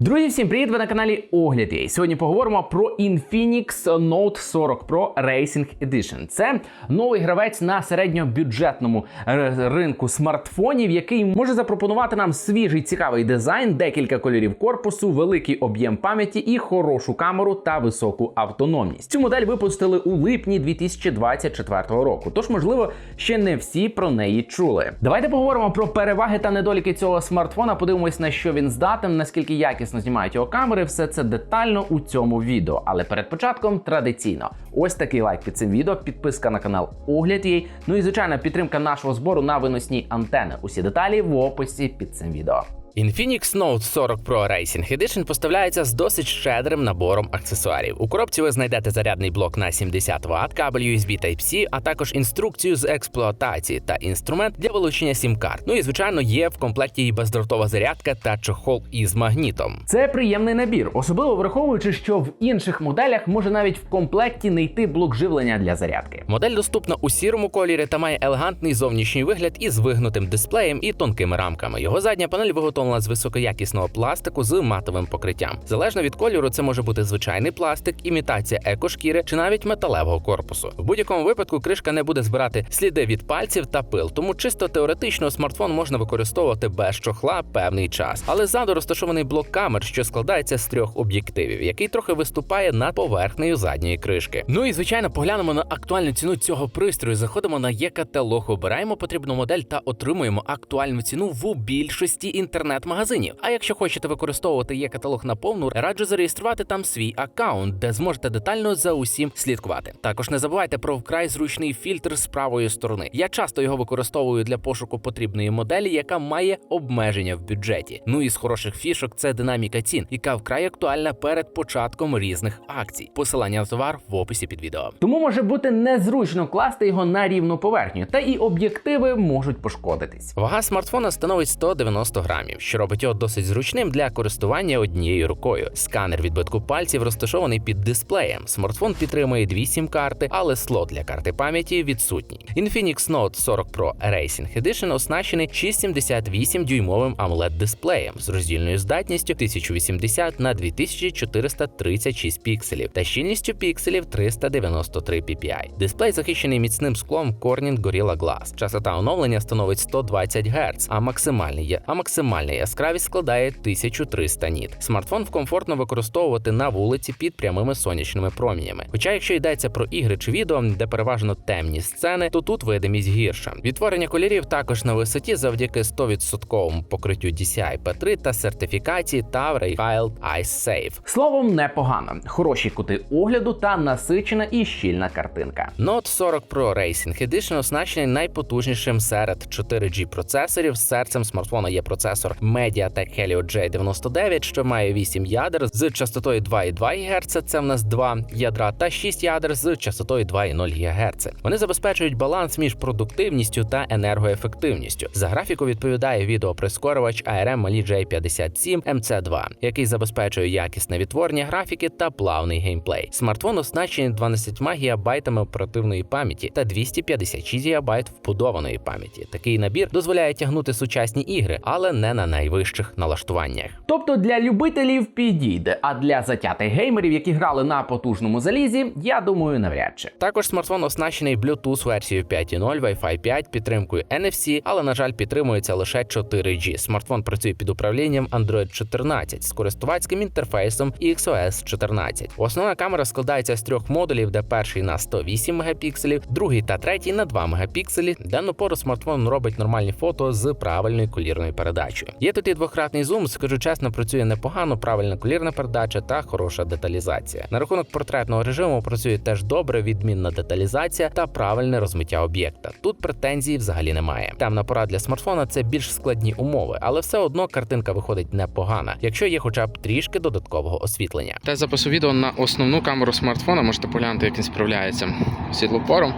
Друзі, всім привіт! Ви на каналі Огляд. Я. Сьогодні поговоримо про Infinix Note 40 Pro Racing Edition. Це новий гравець на середньобюджетному е, ринку смартфонів, який може запропонувати нам свіжий цікавий дизайн, декілька кольорів корпусу, великий об'єм пам'яті і хорошу камеру та високу автономність. Цю модель випустили у липні 2024 року. Тож, можливо, ще не всі про неї чули. Давайте поговоримо про переваги та недоліки цього смартфона. Подивимось на що він здатен, наскільки якісно знімають його камери. Все це детально у цьому відео. Але перед початком традиційно ось такий лайк під цим відео, підписка на канал Огляд її. Ну і звичайно, підтримка нашого збору на виносні антени. Усі деталі в описі під цим відео. Infinix Note 40 Pro Racing Edition поставляється з досить щедрим набором аксесуарів. У коробці ви знайдете зарядний блок на 70 Вт, кабель USB Type-C, а також інструкцію з експлуатації та інструмент для вилучення сім-карт. Ну і звичайно є в комплекті і бездротова зарядка та чохол із магнітом. Це приємний набір, особливо враховуючи, що в інших моделях може навіть в комплекті не йти блок живлення для зарядки. Модель доступна у сірому кольорі та має елегантний зовнішній вигляд із вигнутим дисплеєм і тонкими рамками. Його задня панель виготовлена з високоякісного пластику з матовим покриттям. Залежно від кольору, це може бути звичайний пластик, імітація екошкіри чи навіть металевого корпусу. В будь-якому випадку кришка не буде збирати сліди від пальців та пил, тому чисто теоретично смартфон можна використовувати без чохла певний час. Але ззаду розташований блок камер, що складається з трьох об'єктивів, який трохи виступає над поверхнею задньої кришки. Ну і звичайно, поглянемо на актуальну ціну цього пристрою. Заходимо на є-каталог, обираємо потрібну модель та отримуємо актуальну ціну в більшості інтернет-магазинів. А якщо хочете використовувати є-каталог на повну, раджу зареєструвати там свій аккаунт, де зможете детально за усім слідкувати. Також не забувайте про вкрай зручний фільтр з правої сторони. Я часто його використовую для пошуку потрібної моделі, яка має обмеження в бюджеті. Ну і з хороших фішок це динаміка цін, яка вкрай актуальна перед початком різних акцій. Посилання на товар в описі під відео. Тому може бути незручно класти його на рівну поверхню, та і об'єктиви можуть пошкодитись. Вага смартфона становить 190 грамів, що робить його досить зручним для користування однією рукою. Сканер відбитку пальців розташований під дисплеєм. Смартфон підтримує дві сім-карти, але слот для карти пам'яті відсутній. Infinix Note 40 Pro Racing Edition оснащений 678 дюймовим amoled дисплеєм з роздільною здатністю 1080 на 2436 пікселів та щільністю пікселів 393 ppi. Дисплей захищений міцним склом Corning Gorilla Glass. Частота оновлення становить 120 Гц, а максимальний є- а максимальна яскравість складає 1300 ніт. Смартфон комфортно використовувати на вулиці під прямими сонячними промінями. Хоча, якщо йдеться про ігри чи відео, де переважно темні сцени, то тут видимість гірша. Відтворення кольорів також на висоті завдяки 100% покриттю DCI P3 та сертифікації Tower Child Ice Safe. Словом, непогано. Хороші кути огляду та насичена і щільна картинка. Note 40 Pro Racing Edition оснащений найпотужнішим серед 4G процесорів. Серцем смартфона є процесор MediaTek Helio J99, що має 8 ядер з частотою 2,2 ГГц, це в нас 2 ядра, та 6 ядер з частотою 2,0 ГГц. Вони забезпечують баланс між продуктивністю та енергоефективністю. За графіку відповідає відеоприскорювач ARM Mali J57 MC2, який забезпечує якісне відтворення графіки та плавний геймплей. Смартфон оснащений 12 ГБ оперативної пам'яті та 256 ГБ вбудованої пам'яті. Такий набір дозволяє тягнути сучасні ігри, але не на найвищих налаштуваннях. Тобто для любителів підійде, а для затятих геймерів, які грали на потужному залізі, я думаю, навряд чи. Також смартфон оснащений Bluetooth версією 5.0, Wi-Fi 5, підтримкою NFC, але на жаль, підтримується лише 4G. Смартфон працює під управлінням Android 14 з користувацьким інтерфейсом XOS 14. Основна камера складається з трьох модулів, де перший на 108 мегапікселів, другий та третій на 2 мегапікселі. Дану пору смартфон робить нормальні фото з правильною колірною передачею. Є тут і двократний зум, скажу чесно, працює непогано, правильна колірна передача та хороша деталізація. На рахунок портретного режиму працює теж добре, відмінна деталізація та правильне розмиття об'єкта. Тут претензій взагалі немає. Темна пора для смартфона це більш складні умови, але все одно картинка виходить непогана, якщо є хоча б трішки додаткового освітлення. Тест запису відео на основну камеру смартфона. Можете поглянути, як він справляється світлопором.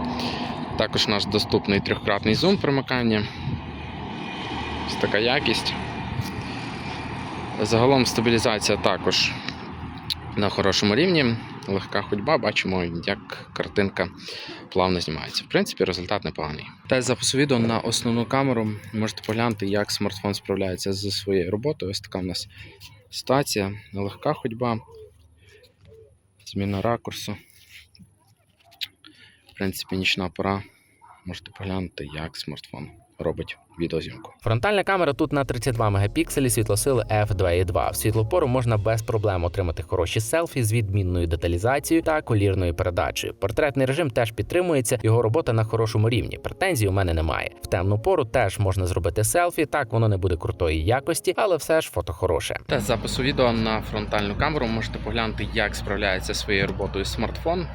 Також наш доступний трьохкратний зум примикання. Ось така якість. Загалом стабілізація також на хорошому рівні. Легка ходьба, бачимо, як картинка плавно знімається. В принципі, результат непоганий. Тест запису відео на основну камеру. Можете поглянути, як смартфон справляється зі своєю роботою. Ось така у нас ситуація, легка ходьба, зміна ракурсу. В принципі, нічна пора. Можете поглянути, як смартфон робить відеозйомку. Фронтальна камера тут на 32 мегапікселі світлосили f2.2. В світлопору можна без проблем отримати хороші селфі з відмінною деталізацією та колірною передачею. Портретний режим теж підтримується, його робота на хорошому рівні. Претензій у мене немає. В темну пору теж можна зробити селфі. Так воно не буде крутої якості, але все ж фото хороше. Тест запису відео на фронтальну камеру можете поглянути, як справляється своєю роботою смартфон.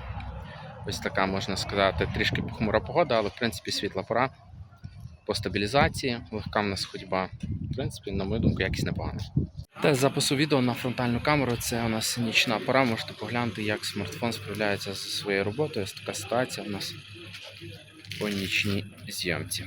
Ось така, можна сказати, трішки похмура погода, але в принципі світла пора. По стабілізації, легка в нас ходьба. В принципі, на мою думку, якість непогана. Тест запису відео на фронтальну камеру це у нас нічна пора. Можете поглянути, як смартфон справляється зі своєю роботою. Ось така ситуація у нас по нічній зйомці.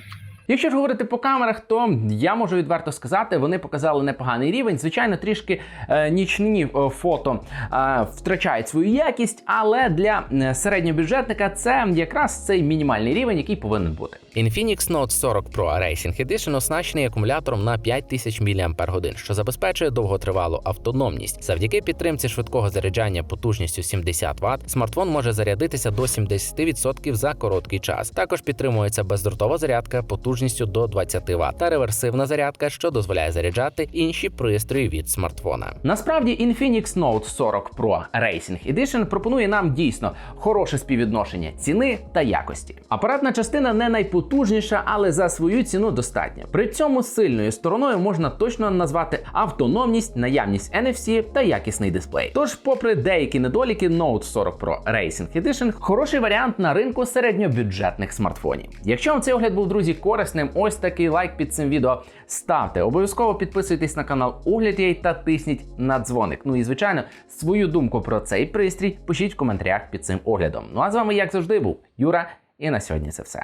Якщо ж говорити по камерах, то я можу відверто сказати, вони показали непоганий рівень. Звичайно, трішки е, нічні е, фото е, втрачають свою якість, але для е, середньобюджетника це якраз цей мінімальний рівень, який повинен бути. Infinix Note 40 Pro Racing Edition оснащений акумулятором на 5000 мАч, що забезпечує довготривалу автономність. Завдяки підтримці швидкого заряджання потужністю 70 Вт, смартфон може зарядитися до 70% за короткий час. Також підтримується бездротова зарядка потужністю до 20 Вт та реверсивна зарядка, що дозволяє заряджати інші пристрої від смартфона. Насправді Infinix Note 40 Pro Racing Edition пропонує нам дійсно хороше співвідношення ціни та якості. Апаратна частина не найпотужніша, але за свою ціну достатня. При цьому сильною стороною можна точно назвати автономність, наявність NFC та якісний дисплей. Тож, попри деякі недоліки, Note 40 Pro Racing Edition хороший варіант на ринку середньобюджетних смартфонів. Якщо вам цей огляд був друзі корисним, ось такий лайк під цим відео ставте. Обов'язково підписуйтесь на канал Огляд.ua та тисніть на дзвоник. Ну і звичайно, свою думку про цей пристрій пишіть в коментарях під цим оглядом. Ну а з вами, як завжди, був Юра, і на сьогодні це все.